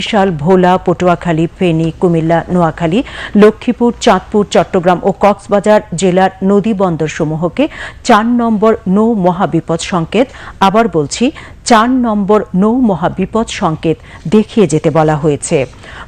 বিশাল ভোলা, পটুয়াখালী, ফেনী, কুমিল্লা, নোয়াখালী, লক্ষ্মীপুর, চাঁদপুর, চট্টগ্রাম ও কক্সবাজার জেলার নদী বন্দর সমূহকে চার নম্বর নৌ মহাবিপদ সংকেত। আবার বলছি চার নম্বর নৌ মহাবিপদ সংকেত দেখিয়ে যেতে বলা হয়েছে।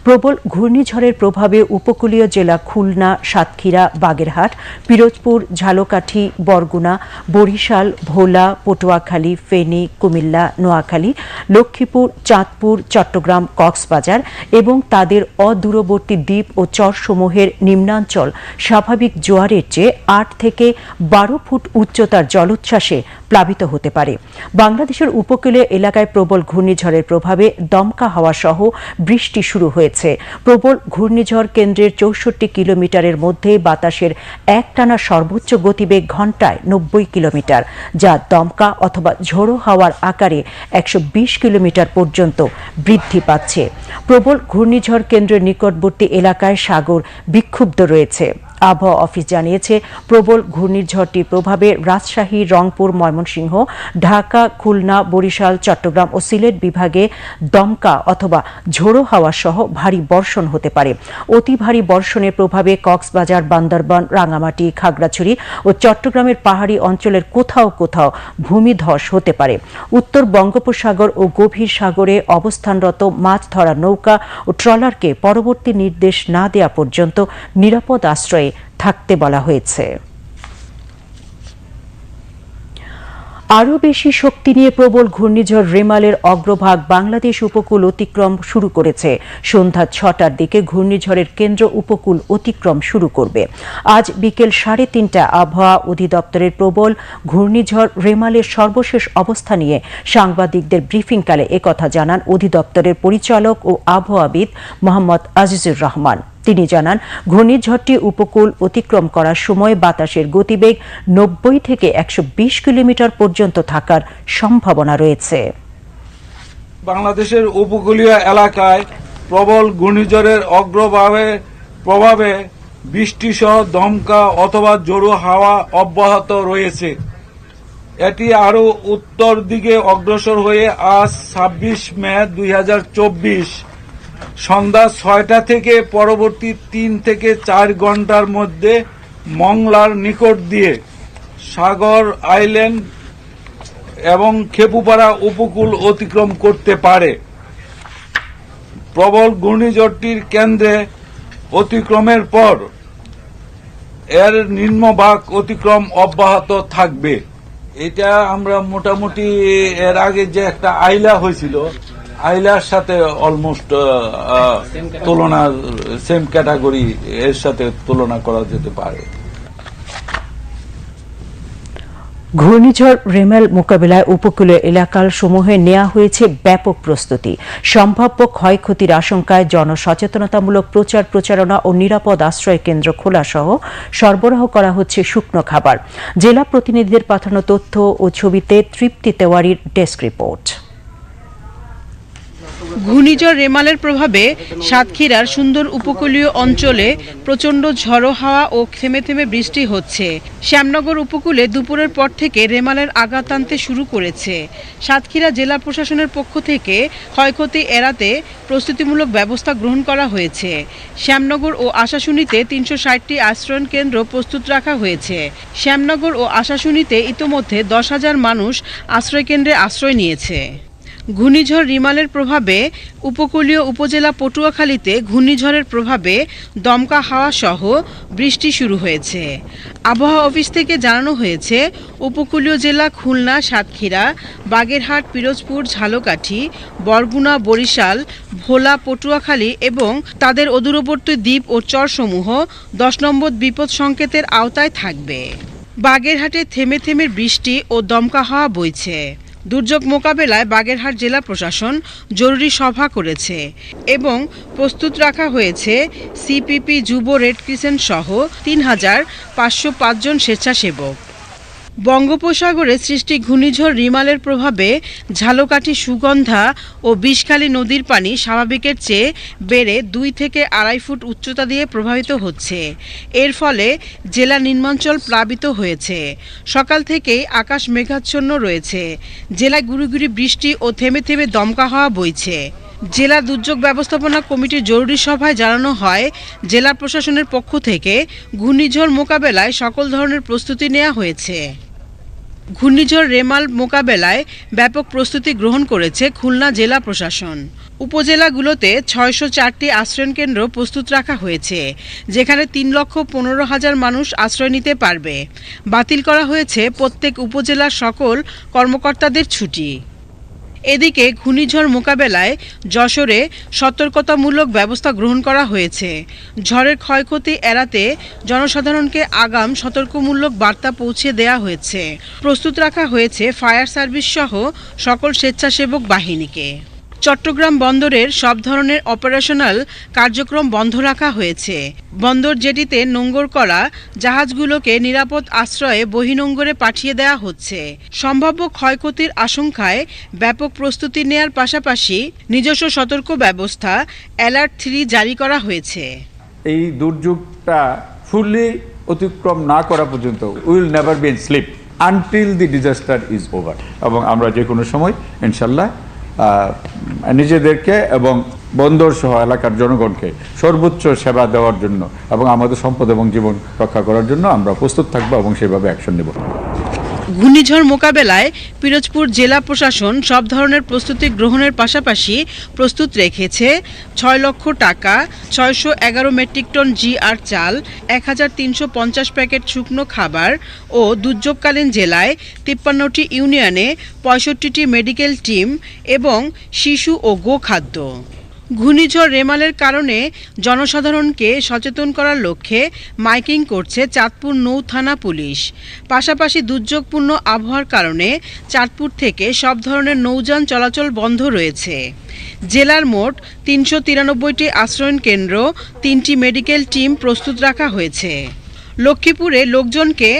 প্রবল ঘূর্ণিঝড়ের প্রভাবে উপকূলীয় জেলা খুলনা, সাতক্ষীরা, বাগেরহাট, পিরোজপুর, ঝালকাঠি, বরগুনা, বরিশাল, ভোলা, পটুয়াখালী, ফেনী, কুমিল্লা, নোয়াখালী, লক্ষ্মীপুর, চাঁদপুর, চট্টগ্রাম, কক্সবাজার এবং তাদের অদূরবর্তী দ্বীপ ও চরসমূহের নিম্নাঞ্চল স্বাভাবিক জোয়ারের চেয়ে আট থেকে বারো ফুট উচ্চতার জলোচ্ছ্বাসে প্লাবিত হতে পারে। বাংলাদেশের উপকূলীয় এলাকায় প্রবল ঘূর্ণিঝড়ের প্রভাবে দমকা হাওয়া সহ বৃষ্টি শুরু হয়েছে। প্রবল ঘূর্ণিঝড় কেন্দ্রের চৌষট্টি কিলোমিটারের মধ্যে বাতাসের একটানা সর্বোচ্চ গতিবেগ ঘন্টায় নব্বই কিলোমিটার, যা দমকা অথবা ঝোড়ো হাওয়ার আকারে একশো বিশ কিলোমিটার পর্যন্ত বৃদ্ধি পাচ্ছে। প্রবল ঘূর্ণিঝড় কেন্দ্রের নিকটবর্তী এলাকায় সাগর বিক্ষুব্ধ রয়েছে। আবহাওয়া অফিস জানিয়েছে, প্রবল ঘূর্ণিঝড়টির প্রভাবে রাজশাহী, রংপুর, ময়মনসিংহ, ঢাকা, খুলনা, বরিশাল, চট্টগ্রাম ও সিলেট বিভাগে দমকা অথবা ঝোড়ো হাওয়া সহ ভারী বর্ষণ হতে পারে। অতি ভারী বর্ষণের প্রভাবে কক্সবাজার, বান্দরবান রাঙামাটি খাগড়াছড়ি ও চট্টগ্রামের পাহাড়ি অঞ্চলের কোথাও কোথাও ভূমিধস হতে পারে। উত্তর বঙ্গোপসাগর ও গভীর সাগরে অবস্থানরত মাছ ধরা নৌকা ও ট্রলারকে পরবর্তী নির্দেশ না দেওয়া পর্যন্ত নিরাপদ আশ্রয়ে থাকতে বলা হয়েছে। আরও বেশি শক্তি নিয়ে প্রবল ঘূর্ণিঝড় রেমালের অগ্রভাগ বাংলাদেশ উপকূল অতিক্রম শুরু করেছে। সন্ধ্যা ছটার দিকে ঘূর্ণিঝড়ের কেন্দ্র উপকূল অতিক্রম শুরু করবে। আজ বিকেল সাড়ে তিনটা আবহাওয়া অধিদপ্তরের প্রবল ঘূর্ণিঝড় রেমালের সর্বশেষ অবস্থা নিয়ে সাংবাদিকদের ব্রিফিংকালে একথা জানান অধিদপ্তরের পরিচালক ও আবহাওয়াবিদ মোহাম্মদ আজিজুর রহমান। তিনি জানান, ঘূর্ণিঝড়টি উপকূল অতিক্রম করার সময় বাতাসের গতিবেগ নব্বই থেকে একশো বিশ কিলোমিটার পর্যন্ত থাকার সম্ভাবনা রয়েছে। বাংলাদেশের উপকূলীয় এলাকায় প্রবল ঘূর্ণিঝড়ের অগ্রভাবে প্রভাবে বৃষ্টিসহ দমকা অথবা জোরো হাওয়া অব্যাহত রয়েছে। এটি আরও উত্তর দিকে অগ্রসর হয়ে আজ ছাব্বিশ মে দুই হাজার চব্বিশ সন্ধ্যা ছয়টা থেকে পরবর্তী তিন থেকে চার ঘণ্টার মধ্যে মংলার নিকট দিয়ে সাগর আইল্যান্ড এবং খেপুপাড়া উপকূল অতিক্রম করতে পারে। প্রবল ঘূর্ণিঝড়টির কেন্দ্রে অতিক্রমের পর এর নিম্নভাগ অতিক্রম অব্যাহত থাকবে। এটা আমরা মোটামুটি এর আগে যে একটা আইলা হয়েছিল আইলার সাথে অলমোস্ট তুলনা সেম ক্যাটাগরি এর সাথে তুলনা করা যেতে পারে। ঘূর্ণিঝড় রেমেল মোকাবিলায় উপকূলীয় এলাকার সমূহে নেওয়া হয়েছে ব্যাপক প্রস্তুতি। সম্ভাব্য ক্ষয়ক্ষতির আশঙ্কায় জনসচেতনতামূলক প্রচার প্রচারণা ও নিরাপদ আশ্রয় কেন্দ্র খোলা সহ সরবরাহ করা হচ্ছে শুকনো খাবার। জেলা প্রতিনিধিদের পাঠানো তথ্য ও ছবিতে তৃপ্তি তেওয়ারির ডেস্ক রিপোর্ট। ঘূর্ণিঝড় রেমালের প্রভাবে সাতক্ষীরার সুন্দর উপকূলীয় অঞ্চলে প্রচণ্ড ঝড়ো হাওয়া ও থেমে থেমে বৃষ্টি হচ্ছে। শ্যামনগর উপকূলে দুপুরের পর থেকে রেমালের আঘাত আনতে শুরু করেছে। সাতক্ষীরা জেলা প্রশাসনের পক্ষ থেকে ক্ষয়ক্ষতি এড়াতে প্রস্তুতিমূলক ব্যবস্থা গ্রহণ করা হয়েছে। শ্যামনগর ও আশাশুনিতে তিনশো ষাটটি আশ্রয়ণ কেন্দ্র প্রস্তুত রাখা হয়েছে। শ্যামনগর ও আশাশুনিতে ইতোমধ্যে দশ হাজার মানুষ আশ্রয়কেন্দ্রে আশ্রয় নিয়েছে। ঘূর্ণিঝড় রিমালের প্রভাবে উপকূলীয় উপজেলা পটুয়াখালীতে ঘূর্ণিঝড়ের প্রভাবে দমকা হাওয়া সহ বৃষ্টি শুরু হয়েছে। আবহাওয়া অফিস থেকে জানানো হয়েছে, উপকূলীয় জেলা খুলনা, সাতক্ষীরা, বাগেরহাট, পিরোজপুর, ঝালকাঠি, বরগুনা, বরিশাল, ভোলা, পটুয়াখালী এবং তাদের অদূরবর্তী দ্বীপ ও চরসমূহ দশ নম্বর বিপদ সংকেতের আওতায় থাকবে। বাগেরহাটে থেমে থেমে বৃষ্টি ও দমকা হাওয়া বইছে। দুর্যোগ মোকাবেলায় বাগেরহাট জেলা প্রশাসন জরুরি সভা করেছে এবং প্রস্তুত রাখা হয়েছে সিপিপি যুব রেড ক্রিসেন্ট সহ তিন হাজার পাঁচশো পাঁচজন স্বেচ্ছাসেবক। বঙ্গোপসাগরে সৃষ্টি ঘূর্ণিঝড় রিমালের প্রভাবে ঝালকাঠি সুগন্ধা ও বিষখালী নদীর পানি স্বাভাবিকের চেয়ে বেড়ে দুই থেকে আড়াই ফুট উচ্চতা দিয়ে প্রভাবিত হচ্ছে। এর ফলে জেলা নিম্নাঞ্চল প্লাবিত হয়েছে। সকাল থেকেই আকাশ মেঘাচ্ছন্ন রয়েছে। জেলায় গুড়ি বৃষ্টি ও থেমে থেমে দমকা হাওয়া বইছে। জেলা দুর্যোগ ব্যবস্থাপনা কমিটির জরুরি সভায় জানানো হয়, জেলা প্রশাসনের পক্ষ থেকে ঘূর্ণিঝড় মোকাবেলায় সকল ধরনের প্রস্তুতি নেওয়া হয়েছে। ঘূর্ণিঝড় রেমাল মোকাবেলায় ব্যাপক প্রস্তুতি গ্রহণ করেছে খুলনা জেলা প্রশাসন। উপজেলাগুলোতে ছয়শো চারটি আশ্রয়ণ কেন্দ্র প্রস্তুত রাখা হয়েছে, যেখানে তিন লক্ষ পনেরো হাজার মানুষ আশ্রয় নিতে পারবে। বাতিল করা হয়েছে প্রত্যেক উপজেলার সকল কর্মকর্তাদের ছুটি। এদিকে ঘূর্ণিঝড় মোকাবেলায় যশোরে সতর্কতামূলক ব্যবস্থা গ্রহণ করা হয়েছে। ঝড়ের ক্ষয়ক্ষতি এড়াতে জনসাধারণকে আগাম সতর্কমূলক বার্তা পৌঁছে দেওয়া হয়েছে। প্রস্তুত রাখা হয়েছে ফায়ার সার্ভিস সহ সকল স্বেচ্ছাসেবক বাহিনীকে। চট্টগ্রাম বন্দরের সব ধরনের অপারেশনাল কার্যক্রম বন্ধ রাখা হয়েছে। বন্দর জেটিতে নোঙ্গর করা জাহাজগুলোকে নিরাপদ আশ্রয়ে বহিনোঙ্গরে পাঠিয়ে দেওয়া হচ্ছে। সম্ভাব্য ক্ষয়ক্ষতির আশঙ্কায় ব্যাপক প্রস্তুতি নেয়ার পাশাপাশি নিজস্ব সতর্ক ব্যবস্থা অ্যালার্ট থ্রি জারি করা হয়েছে। এই দুর্যোগটা ফুললি অতিক্রম না করা পর্যন্ত will never be sleep until the disaster is over এবং আমরা যে কোনো সময়, ইনশাল্লাহ নিজেদেরকে এবং বন্দর সহ এলাকার জনগণকে সর্বোচ্চ সেবা দেওয়ার জন্য এবং আমাদের সম্পদ এবং জীবন রক্ষা করার জন্য আমরা প্রস্তুত থাকব এবং সেভাবে অ্যাকশন নেব। ঘূর্ণিঝড় মোকাবেলায় পিরোজপুর জেলা প্রশাসন সব ধরনের প্রস্তুতি গ্রহণের পাশাপাশি প্রস্তুত রেখেছে। ছয় লক্ষ টাকা, ছয়শো এগারো মেট্রিক টন জিআর চাল, এক হাজার তিনশো পঞ্চাশ প্যাকেট শুকনো খাবার ও দুর্যোগকালীন জেলায় তিপ্পান্নটি ইউনিয়নে পঁয়ষট্টিটি মেডিকেল টিম এবং শিশু ও গোখাদ্য। ঘূর্ণিঝড় রেমালের কারণে জনসাধারণকে সচেতন করার লক্ষ্যে মাইকিং করছে চাঁদপুর নৌ থানা পুলিশ। পাশাপাশি দুর্যোগপূর্ণ আবহাওয়ার কারণে চাঁদপুর থেকে সব ধরনের নৌযান চলাচল বন্ধ রয়েছে। জেলার মোট তিনশো তিরানব্বইটি আশ্রয়ণ কেন্দ্র, তিনটি মেডিকেল টিম প্রস্তুত রাখা হয়েছে। লক্ষ্মীপুরে লোকজনকে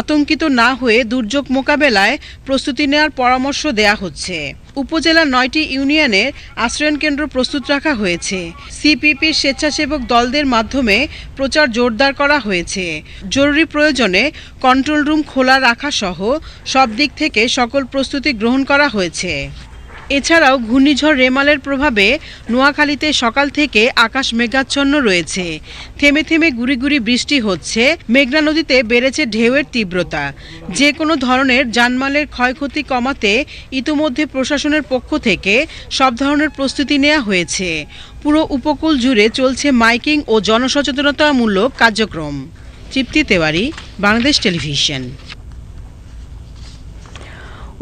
আতঙ্কিত না হয়ে দুর্যোগ মোকাবেলায় প্রস্তুতি নেওয়ার পরামর্শ দেয়া হচ্ছে। উপজেলার নয়টি ইউনিয়নে আশ্রয়ণ কেন্দ্র প্রস্তুত রাখা হয়েছে। সিপিপির স্বেচ্ছাসেবক দলদের মাধ্যমে প্রচার জোরদার করা হয়েছে। জরুরি প্রয়োজনে কন্ট্রোল রুম খোলা রাখা সহ সব দিক থেকে সকল প্রস্তুতি গ্রহণ করা হয়েছে। এছাড়াও ঘূর্ণিঝড় রেমালের প্রভাবে নোয়াখালীতে সকাল থেকে আকাশ মেঘাচ্ছন্ন রয়েছে। থেমে থেমে গুড়ি গুড়ি বৃষ্টি হচ্ছে। মেঘনা নদীতে বেড়েছে ঢেউয়ের তীব্রতা। যে কোনো ধরনের জানমালের ক্ষয়ক্ষতি কমাতে ইতোমধ্যে প্রশাসনের পক্ষ থেকে সব ধরনের প্রস্তুতি নেওয়া হয়েছে। পুরো উপকূল জুড়ে চলছে মাইকিং ও জনসচেতনতামূলক কার্যক্রম। তৃপ্তি তেওয়ারি, বাংলাদেশ টেলিভিশন।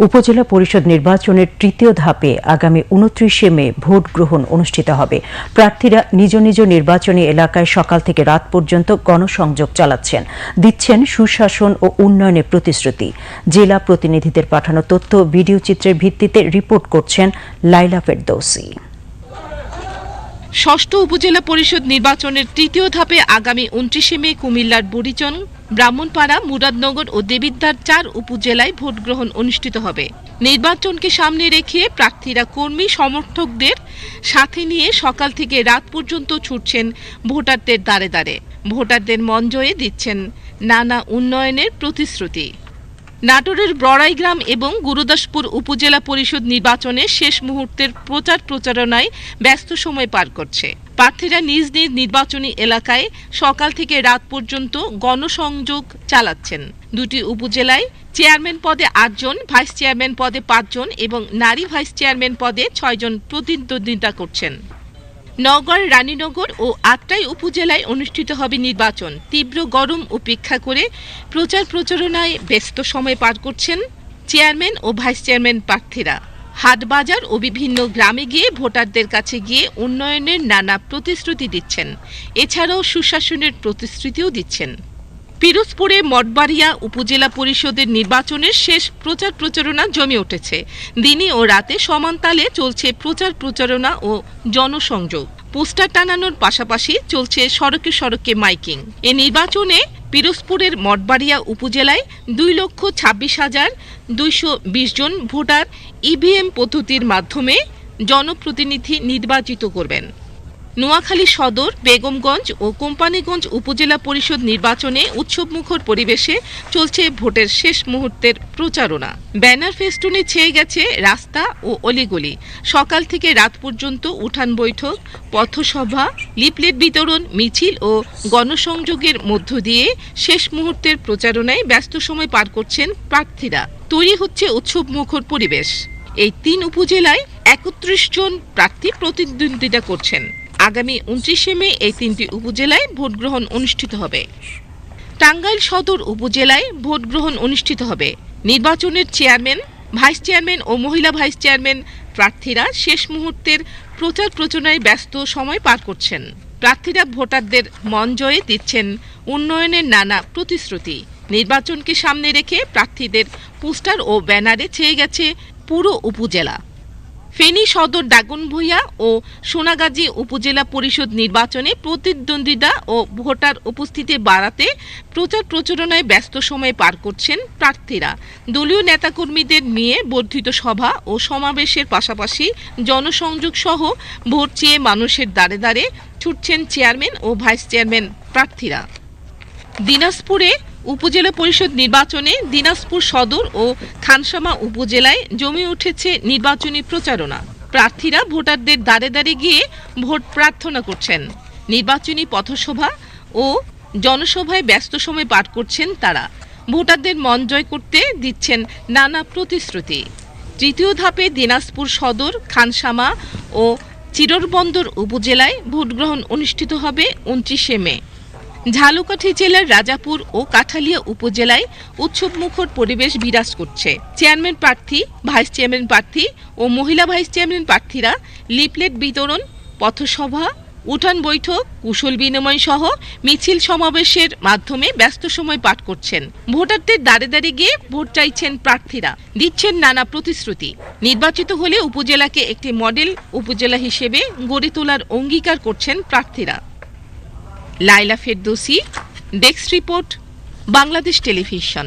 উপজেলা পরিষদ নির্বাচনের তৃতীয় ধাপে আগামী উনত্রিশে মে ভোট গ্রহণ অনুষ্ঠিত হবে। প্রার্থীরা নিজ নিজ নির্বাচনী এলাকায় সকাল থেকে রাত পর্যন্ত গণসংযোগ চালাচ্ছেন। দিচ্ছেন সুশাসন ও উন্নয়নের প্রতিশ্রুতি। জেলা প্রতিনিধিদের পাঠানো তথ্য ভিডিও চিত্রের ভিত্তিতে রিপোর্ট করছেন লাইলা ফেরদৌসি। ষষ্ঠ উপজেলা পরিষদ নির্বাচনের তৃতীয় ধাপে আগামী উনত্রিশে মে কুমিল্লার বুড়িচং ব্রাহ্মণপাড়া, মুরাদনগর ও দেবিদ্বার চার উপজেলায় ভোট গ্রহণ অনুষ্ঠিত হবে। নির্বাচনকে সামনে রেখে প্রার্থীরা কর্মী, সমর্থকদের সাথে নিয়ে সকাল থেকে রাত পর্যন্ত ছুটছেন ভোটারদের দ্বারে দ্বারে। ভোটারদের মন জয়ে দিচ্ছেন নানা উন্নয়নের প্রতিশ্রুতি। নাটোরের বড়াইগ্রাম এবং গুরুদাসপুর উপজেলা পরিষদ নির্বাচনে শেষ মুহূর্তের প্রচার প্রচারণায় ব্যস্ত সময় পার করছে। প্রার্থীরা নিজ নিজ নির্বাচনী এলাকায় সকাল থেকে রাত পর্যন্ত গণসংযোগ চালাচ্ছেন। দুটি উপজেলায় চেয়ারম্যান পদে আটজন, ভাইস চেয়ারম্যান পদে পাঁচজন এবং নারী ভাইস চেয়ারম্যান পদে ছয়জন প্রতিদ্বন্দ্বিতা করছেন। নগর, রানীনগর ও আটটাই উপজেলায় অনুষ্ঠিত হবে নির্বাচন। তীব্র গরম উপেক্ষা করে প্রচার প্রচারণায় ব্যস্ত সময় পার করছেন চেয়ারম্যান ও ভাইস চেয়ারম্যান প্রার্থীরা। হাটবাজার ও বিভিন্ন গ্রামে গিয়ে ভোটারদের কাছে গিয়ে উন্নয়নের নানা প্রতিশ্রুতি দিচ্ছেন। এছাড়াও সুশাসনের প্রতিশ্রুতিও দিচ্ছেন। পিরোজপুরে মঠবাড়িয়া উপজেলা পরিষদের নির্বাচনের শেষ প্রচার প্রচারণা জমে উঠেছে। দিনে ও রাতে সমান তালে চলছে প্রচার প্রচারণা ও জনসংযোগ। পোস্টার টানানোর পাশাপাশি চলছে সড়কে সড়কে মাইকিং। এ নির্বাচনে পিরোজপুরের মঠবাড়িয়া উপজেলায় দুই লক্ষ ছাব্বিশ হাজার দুইশো বিশ জন ভোটার ইভিএম পদ্ধতির মাধ্যমে জনপ্রতিনিধি নির্বাচিত করবেন। নোয়াখালী সদর, বেগমগঞ্জ ও কোম্পানীগঞ্জ উপজেলা পরিষদ নির্বাচনে উৎসবমুখর পরিবেশে চলছে ভোটের শেষ মুহূর্তের প্রচারণা। ব্যানার ফেস্টুনে ছেয়ে গেছে রাস্তা ও অলিগলি। সকাল থেকে রাত পর্যন্ত উঠান বৈঠক, পথসভা লিপলেট বিতরণ, মিছিল ও গণসংযোগের মধ্য দিয়ে শেষ মুহূর্তের প্রচারণায় ব্যস্ত সময় পার করছেন প্রার্থীরা। তৈরি হচ্ছে উৎসবমুখর পরিবেশ। এই তিন উপজেলায় একত্রিশ জন প্রার্থী প্রতিদ্বন্দ্বিতা করছেন। আগামী উনত্রিশে মে এই তিনটি উপজেলায় ভোট গ্রহণ অনুষ্ঠিত হবে। টাঙ্গাইল সদর উপজেলায় ভোট গ্রহণ অনুষ্ঠিত হবে। নির্বাচনের চেয়ারম্যান, ভাইস চেয়ারম্যান ও মহিলা ভাইস চেয়ারম্যান প্রার্থীরা শেষ মুহূর্তের প্রচার প্রচারণায় ব্যস্ত সময় পার করছেন। প্রার্থীরা ভোটারদের মন জয়ে দিচ্ছেন উন্নয়নের নানা প্রতিশ্রুতি। নির্বাচনকে সামনে রেখে প্রার্থীদের পোস্টার ও ব্যানারে ছেয়ে গেছে পুরো উপজেলা। ফেনী সদর দাগনভূঞা ও সোনাগাজী উপজেলা পরিষদ নির্বাচনে প্রতিদ্বন্দ্বিতা ও ভোটার উপস্থিতি বাড়াতে প্রচার প্রচারণায় ব্যস্ত সময় পার করছেন প্রার্থীরা। দলীয় নেতাকর্মীদের নিয়ে বর্ধিত সভা ও সমাবেশের পাশাপাশি জনসংযোগ সহ ভোট চেয়ে মানুষের দ্বারে দ্বারে ছুটছেন চেয়ারম্যান ও ভাইস চেয়ারম্যান প্রার্থীরা। দিনাজপুরে উপজেলা পরিষদ নির্বাচনে দিনাজপুর সদর ও খানসামা উপজেলায় জমে উঠেছে নির্বাচনী প্রচারণা। প্রার্থীরা ভোটারদের দ্বারে দ্বারে গিয়ে ভোট প্রার্থনা করছেন। নির্বাচনী পথসভা ও জনসভায় ব্যস্ত সময় পার করছেন তারা। ভোটারদের মন জয় করতে দিচ্ছেন নানা প্রতিশ্রুতি। তৃতীয় ধাপে দিনাজপুর সদর, খানসামা ও চিররবন্দর উপজেলায় ভোটগ্রহণ অনুষ্ঠিত হবে উনত্রিশে মে। ঝালকাঠি জেলার রাজাপুর ও কাঠালিয়া উপজেলায় উৎসবমুখর পরিবেশ বিরাজ করছে। চেয়ারম্যান প্রার্থী, ভাইস চেয়ারম্যান প্রার্থী ও মহিলা ভাইস চেয়ারম্যান প্রার্থীরা লিপলেট বিতরণ, পথসভা, উঠান বৈঠক, কুশল বিনিময় সহ মিছিল সমাবেশের মাধ্যমে ব্যস্ত সময় পাঠ করছেন। ভোটারদের দাঁড়ে দাঁড়িয়ে গিয়ে ভোট চাইছেন প্রার্থীরা। দিচ্ছেন নানা প্রতিশ্রুতি। নির্বাচিত হলে উপজেলাকে একটি মডেল উপজেলা হিসেবে গড়ে তোলার অঙ্গীকার করছেন প্রার্থীরা। Laila Ferdousi desk report Bangladesh television.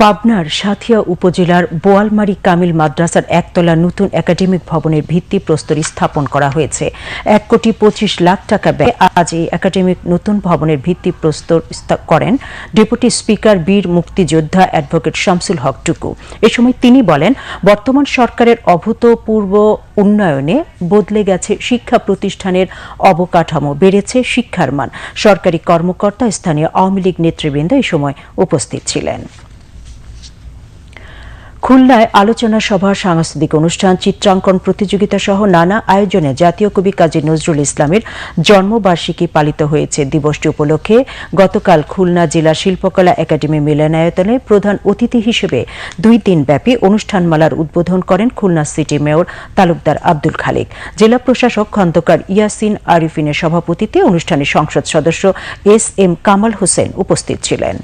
পাবনার সাথিয়া উপজেলার বোয়ালমারি কামিল মাদ্রাসার একতলা নতুন একাডেমিক ভবনের ভিত্তি প্রস্তর স্থাপন করা হয়েছে। এক কোটি পঁচিশ লাখ টাকা ব্যয় আজ এই একাডেমিক নতুন ভবনের ভিত্তি প্রস্তর করেন ডেপুটি স্পিকার বীর মুক্তিযোদ্ধা অ্যাডভোকেট শামসুল হক টুকু। এ সময় তিনি বলেন, বর্তমান সরকারের অভূতপূর্ব উন্নয়নে বদলে গেছে শিক্ষা প্রতিষ্ঠানের অবকাঠামো, বেড়েছে শিক্ষার মান। সরকারি কর্মকর্তা, স্থানীয় আওয়ামী লীগ নেতৃবৃন্দ এই সময় উপস্থিত ছিলেন। খুলনায় আলোচনা সভা, সাংস্কৃতিক অনুষ্ঠান, চিত্রাঙ্কন প্রতিযোগিতা সহ নানা আয়োজনে জাতীয় কবি কাজী নজরুল ইসলামের জন্মবার্ষিকী পালিত হয়েছে। দিবসটি উপলক্ষে গতকাল খুলনা জেলা শিল্পকলা একাডেমি মিলনায়তনে প্রধান অতিথি হিসেবে দুই দিনব্যাপী অনুষ্ঠানমালার উদ্বোধন করেন খুলনা সিটি মেয়র তালুকদার আব্দুল খালেক। জেলা প্রশাসক খন্দকার ইয়াসিন আরিফিনের সভাপতিত্বে অনুষ্ঠানে সংসদ সদস্য এস এম কামাল হোসেন উপস্থিত ছিলেন।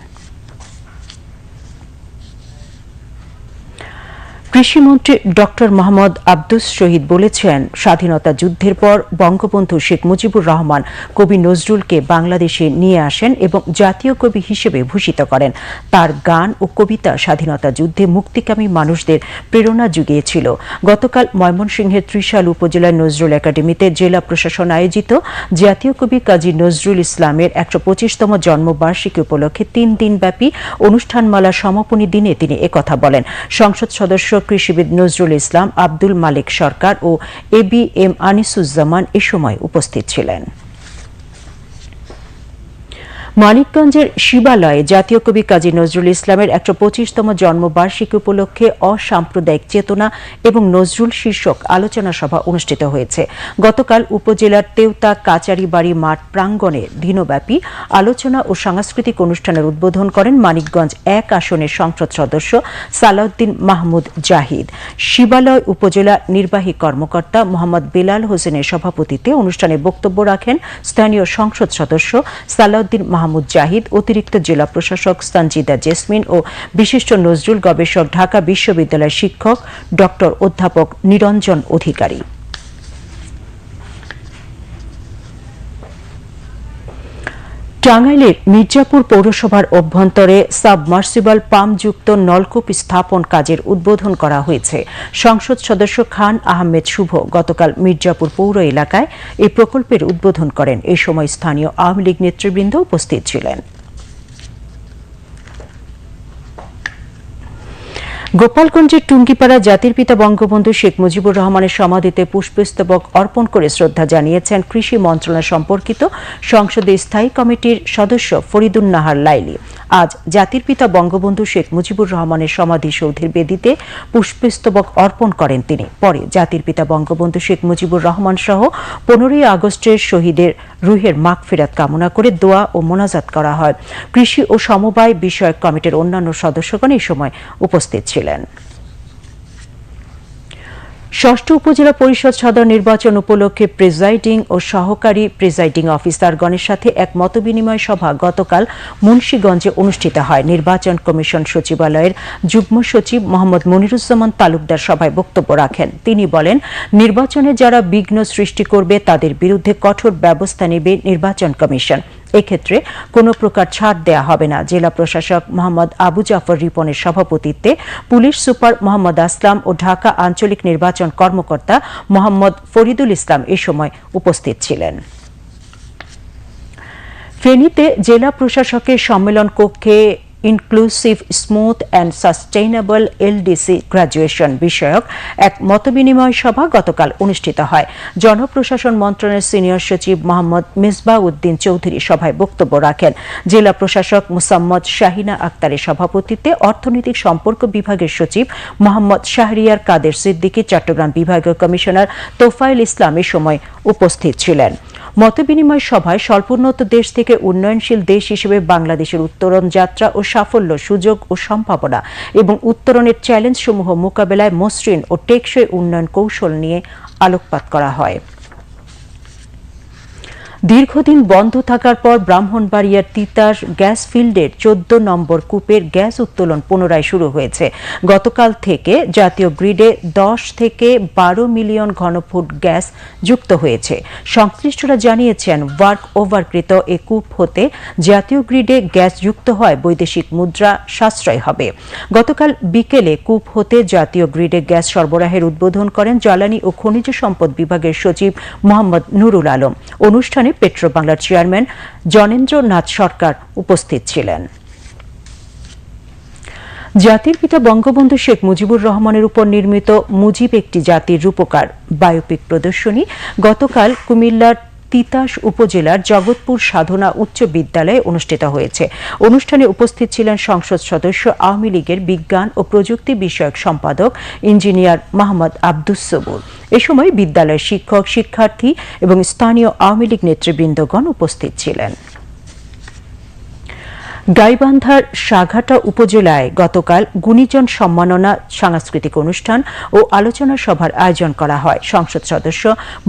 কৃষিমন্ত্রী ডক্টর মোহাম্মদ আব্দুস শহীদ বলেছেন, স্বাধীনতা যুদ্ধের পর বঙ্গবন্ধু শেখ মুজিবুর রহমান কবি নজরুলকে বাংলাদেশে নিয়ে আসেন এবং জাতীয় কবি হিসেবে ভূষিত করেন। তার গান ও কবিতা স্বাধীনতা যুদ্ধে মুক্তিকামী মানুষদের প্রেরণা জুগিয়েছিল গতকাল ময়মনসিংহের ত্রিশাল উপজেলার নজরুল একাডেমিতে জেলা প্রশাসন আয়োজিত জাতীয় কবি কাজী নজরুল ইসলামের একশো পঁচিশতম জন্মবার্ষিকী উপলক্ষে তিন দিনব্যাপী অনুষ্ঠানমালা সমাপনী দিনে তিনি একথা বলেন। সংসদ সদস্য কৃষিবিদ নজরুল ইসলাম, আব্দুল মালিক সরকার ও এ বি এম আনিসুজ্জামান এ সময় উপস্থিত ছিলেন। মানিকগঞ্জের শিবালয়ে জাতীয় কবি কাজী নজরুল ইসলামের একশো পঁচিশতম জন্মবার্ষিকী উপলক্ষে অসাম্প্রদায়িক চেতনা এবং নজরুল শীর্ষক আলোচনা সভা অনুষ্ঠিত হয়েছে। গতকাল উপজেলার তেওতা কাচারি বাড়ি মাঠ প্রাঙ্গণে দিনব্যাপী আলোচনা ও সাংস্কৃতিক অনুষ্ঠানের উদ্বোধন করেন মানিকগঞ্জ এক আসনের সংসদ সদস্য সালাউদ্দিন মাহমুদ জাহিদ। শিবালয় উপজেলা নির্বাহী কর্মকর্তা মোহাম্মদ বেলাল হোসেনের সভাপতিত্বে অনুষ্ঠানে বক্তব্য রাখেন স্থানীয় সংসদ সদস্য সালাউদ্দিন মাহমুদ জাহিদ, অতিরিক্ত জেলা প্রশাসক সঞ্জিদা জেসমিন ও বিশিষ্ট নজরুল গবেষক, ঢাকা বিশ্ববিদ্যালয়ের শিক্ষক ডক্টর অধ্যাপক নিরঞ্জন অধিকারী। টাঙ্গাইলের মির্জাপুর পৌরসভার অভ্যন্তরে সাবমার্সিবল পাম্পযুক্ত নলকূপ স্থাপন কাজের উদ্বোধন করা হয়েছে। সংসদ সদস্য খান আহমেদ শুভ গতকাল মির্জাপুর পৌর এলাকায় এই প্রকল্পের উদ্বোধন করেন। এই সময় স্থানীয় আওয়ামী লীগ নেতৃবৃন্দ উপস্থিত ছিলেন। গোপালগঞ্জের টুঙ্গিপাড়া জাতির পিতা বঙ্গবন্ধু শেখ মুজিবুর রহমানের সমাধিতে পুষ্পস্তবক অর্পণ করে শ্রদ্ধা জানিয়েছেন কৃষি মন্ত্রণালয় সম্পর্কিত সংসদের স্থায়ী কমিটির সদস্য ফরিদুন নাহার লাইলি। আজ জাতির পিতা বঙ্গবন্ধু শেখ মুজিবুর রহমানের সমাধি সৌধের বেদিতে পুষ্পস্তবক অর্পণ করেন তিনি। পরে জাতির পিতা বঙ্গবন্ধু শেখ মুজিবুর রহমান সহ পনেরোই আগস্টের শহীদের রুহের মাগফিরাত কামনা করে দোয়া ও মোনাজাত করা হয়। কৃষি ও সমবায় বিষয়ক কমিটির অন্যান্য সদস্যগণ এই সময় উপস্থিত ছিলেন। ষষ্ঠ উপজেলা পরিষদ সদর নির্বাচন উপলক্ষে প্রিজাইডিং ও সহকারী প্রিজাইডিং অফিসারগণের সাথে এক মতবিনিময় সভা গতকাল মুন্সীগঞ্জে অনুষ্ঠিত হয়। নির্বাচন কমিশন সচিবালয়ের যুগ্ম সচিব মোহাম্মদ মনিরুজ্জামান তালুকদার সভায় বক্তব্য রাখেন। তিনি বলেন, নির্বাচনে যারা বিঘ্ন সৃষ্টি করবে তাদের বিরুদ্ধে কঠোর ব্যবস্থা নেবে নির্বাচন কমিশন। এক্ষেত্রে কোনো প্রকার ছাড় দেয়া হবে না। জেলা প্রশাসক মোহাম্মদ আবু জাফর রিপনের সভাপতিত্বে পুলিশ সুপার মোহাম্মদ আসলাম ও ঢাকা আঞ্চলিক নির্বাচন কর্মকর্তা মোহাম্মদ ফরিদুল ইসলাম এ সময় উপস্থিত ছিলেন। ফেনীতে জেলা প্রশাসকের সম্মেলন কক্ষে inclusive smooth and sustainable LDC graduation বিষয়ক এক মতবিনিময় সভা গতকাল অনুষ্ঠিত হয়। জনপ্রশাসন মন্ত্রণালয়ের সিনিয়র সচিব মোহাম্মদ মিসবাহ উদ্দিন চৌধুরী সভায় বক্তব্য রাখেন। জেলা প্রশাসক মুসাম্মদ শাহিনা আক্তারের সভাপতিত্বে অর্থনৈতিক সম্পর্ক বিভাগের সচিব মোহাম্মদ শাহরিয়ার কাদের সিদ্দিকী চট্টগ্রাম বিভাগীয় কমিশনার তোফাইল ইসলাম এ সময় উপস্থিত ছিলেন। মতবিনিময় সভায় স্বল্পোন্নত দেশ থেকে উন্নয়নশীল দেশ হিসেবে বাংলাদেশের উত্তরণ যাত্রা ও সাফল্য সুযোগ ও সম্ভাবনা এবং উত্তরণের চ্যালেঞ্জসমূহ মোকাবেলায় মসৃণ ও টেকসই উন্নয়ন কৌশল নিয়ে আলোকপাত করা হয়। দীর্ঘদিন বন্ধ থাকার পর ব্রাহ্মণবাড়িয়ার তিতাস গ্যাস ফিল্ডের চোদ্দ নম্বর কূপের গ্যাস উত্তোলন পুনরায় শুরু হয়েছে। গতকাল থেকে জাতীয় গ্রিডে দশ থেকে বারো মিলিয়ন ঘনফুট গ্যাস যুক্ত হয়েছে। সংশ্লিষ্টরা জানিয়েছেন, ওয়ার্ক ওভারকৃত এ কূপ হতে জাতীয় গ্রিডে গ্যাস যুক্ত হয়, বৈদেশিক মুদ্রা সাশ্রয় হবে। গতকাল বিকেলে কূপ হতে জাতীয় গ্রিডে গ্যাস সরবরাহের উদ্বোধন করেন জ্বালানি ও খনিজ সম্পদ বিভাগের সচিব মোহাম্মদ নুরুল আলম। অনুষ্ঠানে পেট্রো বাংলার চেয়ারম্যান জনেন্দ্র নাথ সরকার উপস্থিত ছিলেন। জাতির পিতা বঙ্গবন্ধু শেখ মুজিবুর রহমানের উপর নির্মিত মুজিব একটি জাতির রূপকার। বায়োপিক প্রদর্শনী গতকাল কুমিল্লার তিতাস উপজেলার জগৎপুর সাধনা উচ্চ বিদ্যালয়ে অনুষ্ঠিত হয়েছে। অনুষ্ঠানে উপস্থিত ছিলেন সংসদ সদস্য, আওয়ামী লীগের বিজ্ঞান ও প্রযুক্তি বিষয়ক সম্পাদক ইঞ্জিনিয়ার মোহাম্মদ আব্দুস সবুর। এ সময় বিদ্যালয়ের শিক্ষক, শিক্ষার্থী এবং স্থানীয় আওয়ামী লীগ নেতৃবৃন্দগণ উপস্থিত ছিলেন। গাইবান্ধার সাঘাটা উপজেলায় গতকাল গুণীজন সম্মাননা সাংস্কৃতিক অনুষ্ঠান ও আলোচনা সভার আয়োজন করা হয়। সংসদ সদস্য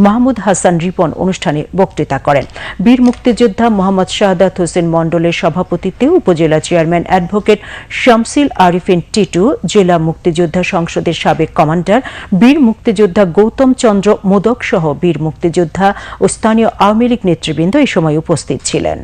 মাহমুদ হাসান রিপন অনুষ্ঠানে বক্তৃতা করেন। বীর মুক্তিযোদ্ধা মোহাম্মদ শাহাদাত হোসেন মণ্ডলের সভাপতিত্বে উপজেলা চেয়ারম্যান অ্যাডভোকেট শামসিল আরিফিন টিটু, জেলা মুক্তিযোদ্ধা সংসদের সাবেক কমান্ডার বীর মুক্তিযোদ্ধা গৌতম চন্দ্র মোদক সহ বীর মুক্তিযোদ্ধা ও স্থানীয় আওয়ামী লীগ নেতৃবৃন্দ এই সময় উপস্থিত ছিলেন।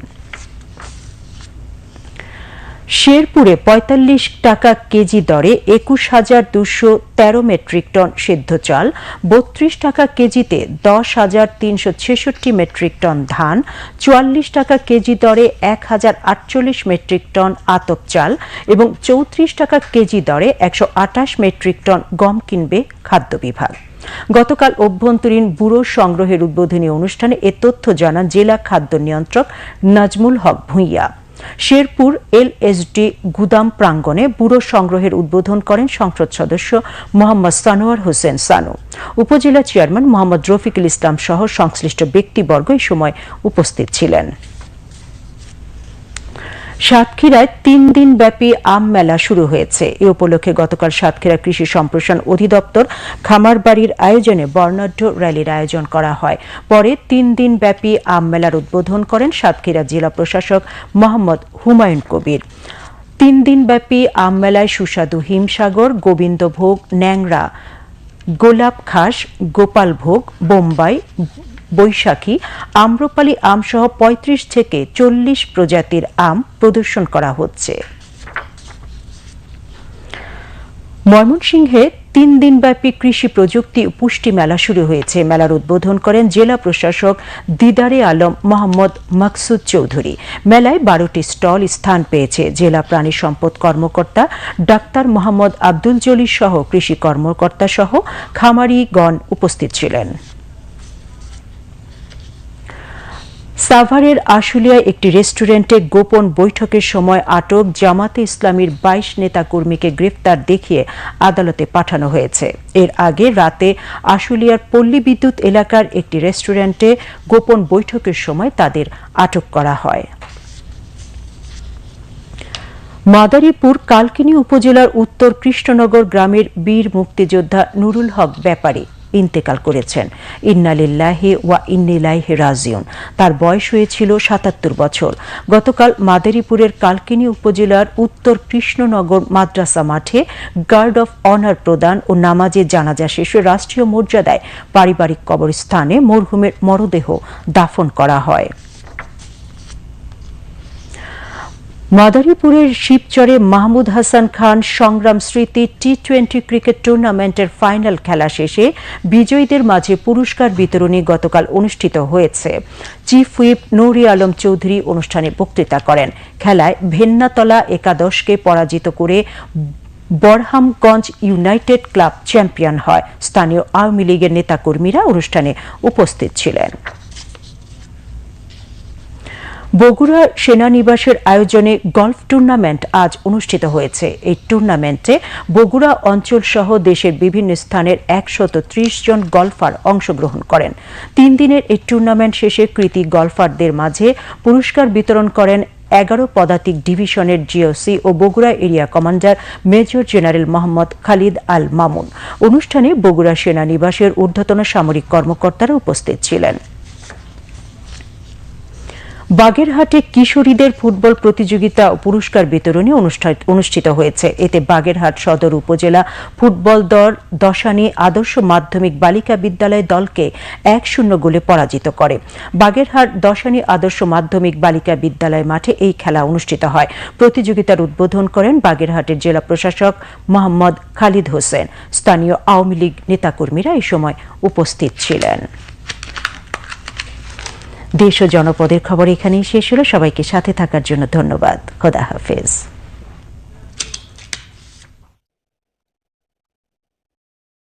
শেরপুরে পঁয়তাল্লিশ টাকা কেজি দরে একুশ হাজার দুশো তেরো মেট্রিক টন সেদ্ধ চাল, বত্রিশ টাকা কেজিতে দশ হাজার তিনশো ছেষট্টি মেট্রিক টন ধান, চুয়াল্লিশ টাকা কেজি দরে এক হাজার আটচল্লিশ মেট্রিক টন আতপ চাল এবং চৌত্রিশ টাকা কেজি দরে একশো আটাশ মেট্রিক টন গম কিনবে খাদ্য বিভাগ। গতকাল অভ্যন্তরীণ ব্যুরো সংগ্রহের উদ্বোধনী অনুষ্ঠানে এ তথ্য জানান জেলা খাদ্য নিয়ন্ত্রক নাজমুল হক ভূঁইয়া। শেরপুর এলএসডি গুদাম প্রাঙ্গণে বুড়ো সংগ্রহের উদ্বোধন করেন সংসদ সদস্য মোহাম্মদ সানোয়ার হোসেন সানু। উপজেলা চেয়ারম্যান মোহাম্মদ রফিকুল ইসলাম সহ সংশ্লিষ্ট ব্যক্তিবর্গ এই সময় উপস্থিত ছিলেন। সাতক্ষীরায় তিন দিন ব্যাপী আম মেলা শুরু হয়েছে। এ উপলক্ষে গতকাল সাতক্ষীরা কৃষি সম্প্রসারণ অধিদপ্তর খামারবাড়ির আয়োজনে বর্ণাঢ্য র্যালির আয়োজন করা হয়। পরে তিন দিন ব্যাপী আম মেলার উদ্বোধন করেন সাতক্ষীরা জেলা প্রশাসক মোহাম্মদ হুমায়ুন কবির। তিন দিন ব্যাপী আম মেলায় সুস্বাদু হিমসাগর, গোবিন্দভোগ, ন্যাংরা, গোলাপ খাস গোপাল ভোগ বোম্বাই বৈশাখী, আম্রপালি আম সহ পঁয়ত্রিশ থেকে চল্লিশ প্রজাতির আম প্রদর্শন করা হচ্ছে। ময়মনসিংহে তিন দিনব্যাপী কৃষি প্রযুক্তি পুষ্টি মেলা শুরু হয়েছে। মেলার উদ্বোধন করেন জেলা প্রশাসক দিদারে আলম মোহাম্মদ মাকসুদ চৌধুরী। মেলায় বারোটি স্টল স্থান পেয়েছে। জেলা প্রাণী সম্পদ কর্মকর্তা ডাক্তার মোহাম্মদ আব্দুল জলি সহ কৃষি কর্মকর্তা সহ খামারিগণ উপস্থিত ছিলেন। সাভারের আশুলিয়ায় একটি রেস্টুরেন্টে গোপন বৈঠকের সময় আটক জামাতে ইসলামীর বাইশ নেতাকর্মীকে গ্রেফতার দেখিয়ে আদালতে পাঠানো হয়েছে। এর আগে রাতে আশুলিয়ার পল্লী বিদ্যুৎ এলাকার একটি রেস্টুরেন্টে গোপন বৈঠকের সময় তাদের আটক করা হয়। মাদারীপুর কালকিনি উপজেলার উত্তর কৃষ্ণনগর গ্রামের বীর মুক্তিযোদ্ধা নুরুল হক ব্যাপারী ইন্তেকাল করেছেন। ইন্নালিল্লাহি ওয়া ইন্নিলাইহি রাজিউন। তার বয়স হয়েছিল সাতাত্তর বছর। গতকাল মাদারীপুরের কালকিনি উপজেলার উত্তর কৃষ্ণনগর মাদ্রাসা মাঠে গার্ড অফ অনার প্রদান ও নামাজে জানাজা শেষে রাষ্ট্রীয় মর্যাদায় পারিবারিক কবরস্থানে মরহুমের মরদেহ দাফন করা হয়। মাদারীপুরের শিবচরে মাহমুদ হাসান খান সংগ্রাম স্মৃতি টি টোয়েন্টি ক্রিকেট টুর্নামেন্টের ফাইনাল খেলা শেষে বিজয়ীদের মাঝে পুরস্কার বিতরণী গতকাল অনুষ্ঠিত হয়েছে। চিফ হুইপ নৌরি আলম চৌধুরী অনুষ্ঠানে বক্তৃতা করেন। খেলায় ভেন্নাতলা একাদশকে পরাজিত করে বরহামগঞ্জ ইউনাইটেড ক্লাব চ্যাম্পিয়ন হয়। স্থানীয় আওয়ামী লীগের নেতাকর্মীরা অনুষ্ঠানে উপস্থিত ছিলেন। বগুড়া সেনানিবাসের আয়োজনে গলফ টুর্নামেন্ট আজ অনুষ্ঠিত হয়েছে। এই টুর্নামেন্টে বগুড়া অঞ্চল সহ দেশের বিভিন্ন স্থানের একশত ত্রিশ জন গলফার অংশগ্রহণ করেন। তিন দিনের এই টুর্নামেন্ট শেষে কৃতি গলফারদের মাঝে পুরস্কার বিতরণ করেন এগারো পদাতিক ডিভিশনের জিওসি ও Bogura area commander major general Mohammad Khalid Al Mamun. অনুষ্ঠানে বগুড়া সেনানিবাসের ঊর্ধ্বতন সামরিক কর্মকর্তারা উপস্থিত ছিলেন। বাগেরহাটে কিশোরীদের ফুটবল প্রতিযোগিতা পুরস্কার বিতরণী অনুষ্ঠা- অনুষ্ঠিত হয়েছে। এতে বাগেরহাট সদর উপজেলা ফুটবল দল দশানী আদর্শ মাধ্যমিক বালিকা বিদ্যালয় দলকে এক শূন্য গোলে পরাজিত করে। বাগেরহাট দশানী আদর্শ মাধ্যমিক বালিকা বিদ্যালয় মাঠে এই খেলা অনুষ্ঠিত হয়। প্রতিযোগিতার উদ্বোধন করেন বাগেরহাটের জেলা প্রশাসক মোহাম্মদ খালিদ হোসেন। স্থানীয় আওয়ামী লীগ নেতাকর্মীরা এই সময় উপস্থিত ছিলেন। দেশ ও জনপদের খবর এখানেই শেষ হলো। সবাইকে সাথে থাকার জন্য ধন্যবাদ। খোদা হাফেজ।